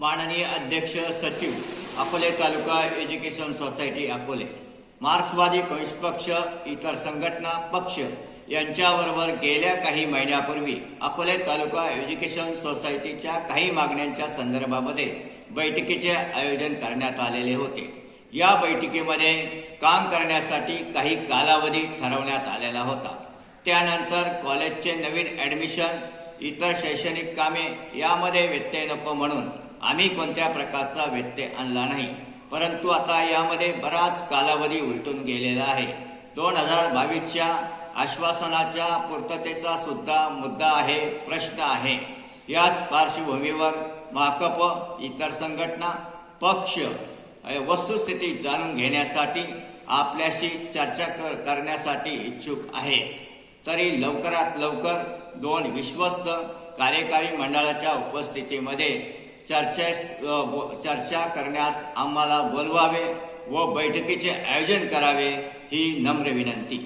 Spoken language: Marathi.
माननीय अध्यक्ष सचिव अकोले तालुका एज्युकेशन सोसायटी अकोले मार्क्सवादी कम्युनिस्ट पक्ष इतर संघटना पक्ष यांच्याबरोबर गेल्या काही महिन्यापूर्वी अकोले तालुका एज्युकेशन सोसायटीच्या काही मागण्यांच्या संदर्भामध्ये बैठकीचे आयोजन करण्यात आलेले होते. या बैठकीमध्ये काम करण्यासाठी काही कालावधी ठरवण्यात आलेला होता. त्यानंतर कॉलेजचे नवीन ॲडमिशन इतर शैक्षणिक कामे यामध्ये व्यत्यय नको म्हणून आम्ही कोणत्या प्रकारचा व्यत्यय आणला नाही. परंतु आता यामध्ये बराच कालावधी उलटून गेलेला आहे. दोन हजार बावीसच्या आश्वासनाच्या पूर्ततेचा सुद्धा मुद्दा आहे प्रश्न आहे. याच पार्श्वभूमीवर माकप इतर संघटना पक्ष वस्तुस्थिती जाणून घेण्यासाठी आपल्याशी चर्चा कर- करण्यासाठी इच्छुक आहेत. तरी लवकरात लवकर दोन विश्वस्त कार्यकारी मंडळाच्या उपस्थितीमध्ये चर्चेस चर्चा करण्यास आम्हाला बोलवावे व बैठकीचे आयोजन करावे ही नम्र विनंती.